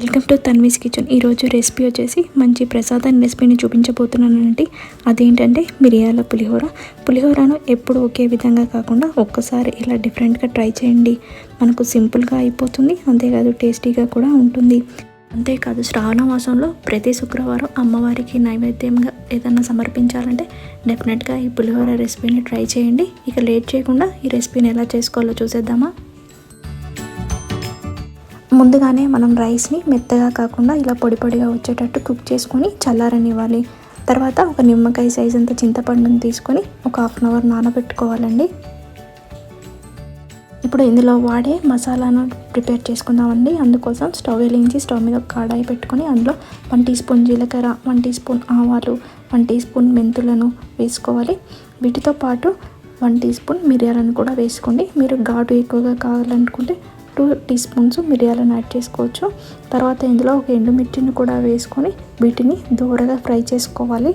Welcome to Tanvi's kitchen. ఈరోజు recipe వచ్చేసి మంచి ప్రసాదం రెసిపీని చూపించబోతున్నానండి. అదేంటంటే మిరియాల పులిహోర. పులిహోరను ఎప్పుడు ఒకే విధంగా కాకుండా ఒక్కసారి ఇలా డిఫరెంట్గా ట్రై చేయండి. మనకు సింపుల్గా అయిపోతుంది అంతేకాదు టేస్టీగా కూడా ఉంటుంది. అంతేకాదు శ్రావణ మాసంలో ప్రతి శుక్రవారం అమ్మవారికి నైవేద్యంగా ఏదైనా సమర్పించాలంటే డెఫినెట్గా ఈ పులిహోర రెసిపీని ట్రై చేయండి. ఇక లేట్ చేయకుండా ఈ రెసిపీని ఎలా చేసుకోవాలో చూసేద్దామా? ముందుగానే మనం రైస్ని మెత్తగా కాకుండా ఇలా పొడి పొడిగా వచ్చేటట్టు కుక్ చేసుకొని చల్లారనివ్వాలి. తర్వాత ఒక నిమ్మకాయ సైజ్ అంత చింతపండుని తీసుకొని ఒక హాఫ్ అన్ అవర్ నానబెట్టుకోవాలండి. ఇప్పుడు ఇందులో వాడే మసాలాను ప్రిపేర్ చేసుకుందామండి. అందుకోసం స్టవ్ వెలిగించి స్టవ్ మీద ఒక కడాయి పెట్టుకొని అందులో వన్ టీ స్పూన్ జీలకర్ర వన్ టీ స్పూన్ ఆవాలు వన్ టీ స్పూన్ మెంతులను వేసుకోవాలి. వీటితో పాటు వన్ టీ స్పూన్ మిరియాలను కూడా వేసుకోండి. మీరు ఘాటు ఎక్కువగా కావాలనుకుంటే టూ టీ స్పూన్స్ మిరియాలను యాడ్ చేసుకోవచ్చు. తర్వాత ఇందులో ఒక ఎండుమిర్చిని కూడా వేసుకొని వీటిని దూరగా ఫ్రై చేసుకోవాలి.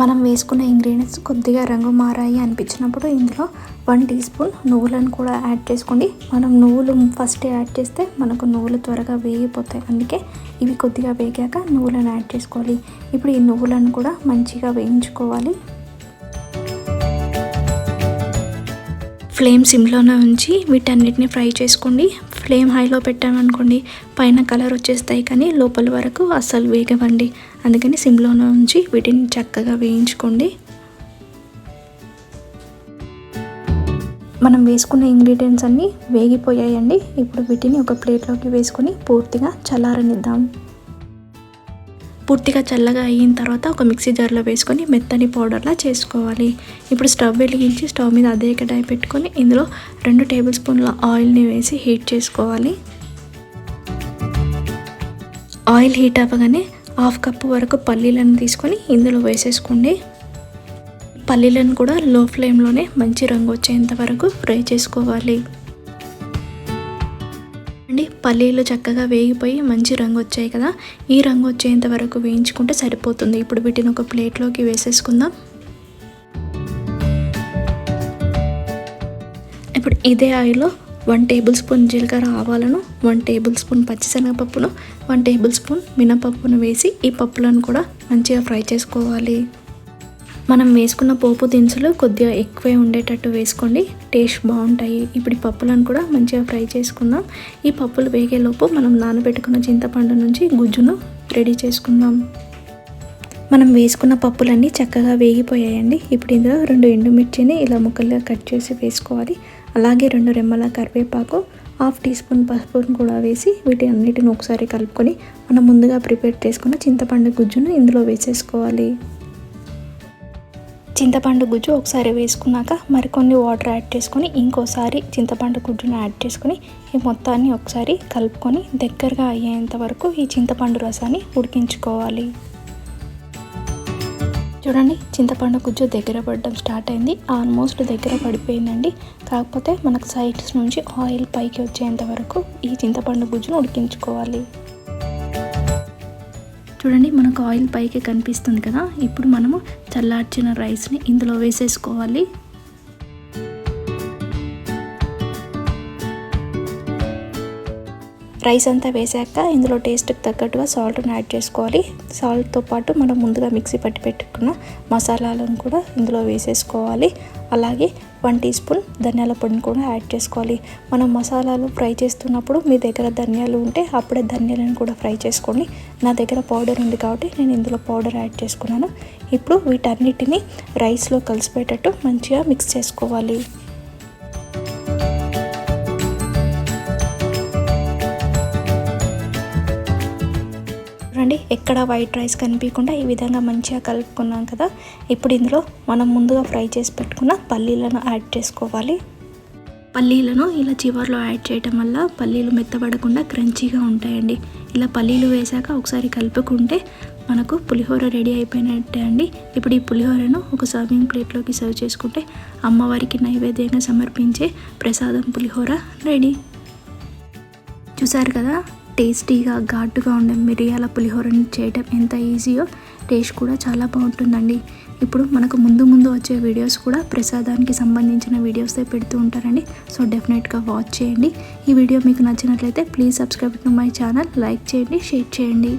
మనం వేసుకున్న ఇంగ్రీడియంట్స్ కొద్దిగా రంగు మారాయి అనిపించినప్పుడు ఇందులో వన్ టీ స్పూన్ నువ్వులను కూడా యాడ్ చేసుకోండి. మనం నువ్వులు ఫస్ట్ యాడ్ చేస్తే మనకు నువ్వులు త్వరగా వేగిపోతాయి. అందుకే ఇవి కొద్దిగా వేగాక నువ్వులను యాడ్ చేసుకోవాలి. ఇప్పుడు ఈ నువ్వులను కూడా మంచిగా వేయించుకోవాలి. ఫ్లేమ్ సిమ్లోనే ఉంచి వీటన్నిటిని ఫ్రై చేసుకోండి. ఫ్లేమ్ హైలో పెట్టామనుకోండి పైన కలర్ వచ్చేస్తాయి కానీ లోపల వరకు అస్సలు వేగవండి. అందుకని సిమ్లోనే ఉంచి వీటిని చక్కగా వేయించుకోండి. మనం వేసుకున్న ఇంగ్రీడియంట్స్ అన్నీ వేగిపోయాయండి. ఇప్పుడు వీటిని ఒక ప్లేట్లోకి వేసుకొని పూర్తిగా చల్లారనిద్దాం. పూర్తిగా చల్లగా అయిన తర్వాత ఒక మిక్సీ జార్లో వేసుకొని మెత్తని పౌడర్లా చేసుకోవాలి. ఇప్పుడు స్టవ్ వెలిగించి స్టవ్ మీద అదే కడాయి పెట్టుకొని ఇందులో రెండు టేబుల్ స్పూన్ల ఆయిల్ని వేసి హీట్ చేసుకోవాలి. ఆయిల్ హీట్ అవ్వగానే హాఫ్ కప్ వరకు పల్లీలను తీసుకొని ఇందులో వేసేసుకోండి. పల్లీలను కూడా లో ఫ్లేమ్లోనే మంచి రంగు వచ్చేంత వరకు ఫ్రై చేసుకోవాలి. చూడండి. పల్లీలు చక్కగా వేగిపోయి మంచి రంగు వచ్చాయి కదా. ఈ రంగు వచ్చేంత వరకు వేయించుకుంటే సరిపోతుంది. ఇప్పుడు వీటిని ఒక ప్లేట్లోకి వేసేసుకుందాం. ఇప్పుడు ఇదే ఆయిల్లో వన్ టేబుల్ స్పూన్ జీలకర్ర ఆవాలను వన్ టేబుల్ స్పూన్ పచ్చిశనగపప్పును వన్ టేబుల్ స్పూన్ మినపప్పును వేసి ఈ పప్పులను కూడా మంచిగా ఫ్రై చేసుకోవాలి. మనం వేసుకున్న పోపు దినుసులు కొద్దిగా ఎక్కువే ఉండేటట్టు వేసుకోండి. టేస్ట్ బాగుంటాయి. ఇప్పుడు పప్పులను కూడా మంచిగా ఫ్రై చేసుకుందాం. ఈ పప్పులు వేగేలోపు మనం నానబెట్టుకున్న చింతపండు నుంచి గుజ్జును రెడీ చేసుకుందాం. మనం వేసుకున్న పప్పులన్నీ చక్కగా వేగిపోయాయండి. ఇప్పుడు ఇందులో రెండు ఎండుమిర్చిని ఇలా ముక్కలుగా కట్ చేసి వేసుకోవాలి. అలాగే రెండు రెమ్మల కరివేపాకు హాఫ్ టీ స్పూన్ పసుపును కూడా వేసి వీటి అన్నిటిని ఒకసారి కలుపుకొని మనం ముందుగా ప్రిపేర్ చేసుకున్న చింతపండు గుజ్జును ఇందులో వేసేసుకోవాలి. చింతపండు గుజ్జు ఒకసారి వేసుకున్నాక మరికొన్ని వాటర్ యాడ్ చేసుకొని ఇంకోసారి చింతపండు గుజ్జును యాడ్ చేసుకొని ఈ మొత్తాన్ని ఒకసారి కలుపుకొని దగ్గరగా అయ్యేంత వరకు ఈ చింతపండు రసాన్ని ఉడికించుకోవాలి. చూడండి చింతపండు గుజ్జు దగ్గర పడడం స్టార్ట్ అయింది. ఆల్మోస్ట్ దగ్గర పడిపోయిందండి. కాకపోతే మనకు సైడ్స్ నుంచి ఆయిల్ పైకి వచ్చేంత వరకు ఈ చింతపండు గుజ్జును ఉడికించుకోవాలి. చూడండి మనకు ఆయిల్ పైకి కనిపిస్తుంది కదా. ఇప్పుడు మనము చల్లార్చిన రైస్ని ఇందులో వేసేసుకోవాలి. రైస్ అంతా వేసాక ఇందులో టేస్ట్కి తగ్గట్టుగా సాల్ట్ని యాడ్ చేసుకోవాలి. సాల్ట్తో పాటు మనం ముందుగా మిక్సీ పట్టి పెట్టుకున్న మసాలాలను కూడా ఇందులో వేసేసుకోవాలి. అలాగే వన్ టీ స్పూన్ ధనియాల పొడిని కూడా యాడ్ చేసుకోవాలి. మనం మసాలాలు ఫ్రై చేస్తున్నప్పుడు మీ దగ్గర ధనియాలు ఉంటే అప్పుడే ధనియాలను కూడా ఫ్రై చేసుకోండి. నా దగ్గర పౌడర్ ఉంది కాబట్టి నేను ఇందులో పౌడర్ యాడ్ చేసుకున్నాను. ఇప్పుడు వీటన్నిటిని రైస్లో కలిసిపోయేటట్టు మంచిగా మిక్స్ చేసుకోవాలి. చూడండి ఎక్కడ వైట్ రైస్ కనిపించకుండా ఈ విధంగా మంచిగా కలుపుకున్నాం కదా. ఇప్పుడు ఇందులో మనం ముందుగా ఫ్రై చేసి పెట్టుకున్న పల్లీలను యాడ్ చేసుకోవాలి. పల్లీలను ఇలా చివర్లో యాడ్ చేయటం వల్ల పల్లీలు మెత్తబడకుండా క్రంచీగా ఉంటాయండి. ఇలా పల్లీలు వేశాక ఒకసారి కలుపుకుంటే మనకు పులిహోర రెడీ అయిపోయినట్టే అండి. ఇప్పుడు ఈ పులిహోరను ఒక సర్వింగ్ ప్లేట్లోకి సర్వ్ చేసుకుంటే అమ్మవారికి నైవేద్యంగా సమర్పించే ప్రసాదం పులిహోర రెడీ. చూసారు కదా? టేస్టీగా ఘాటుగా ఉండే మిరియాల పులిహోరని చేయటం ఎంత ఈజీయో టేస్ట్ కూడా చాలా బాగుంటుందండి. ఇప్పుడు మనకు ముందు ముందు వచ్చే వీడియోస్ కూడా ప్రసాదానికి సంబంధించిన వీడియోసే పెడుతూ ఉంటారండి. సో డెఫినెట్గా వాచ్ చేయండి. ఈ వీడియో మీకు నచ్చినట్లయితే please subscribe to my channel. Like చేయండి షేర్ చేయండి.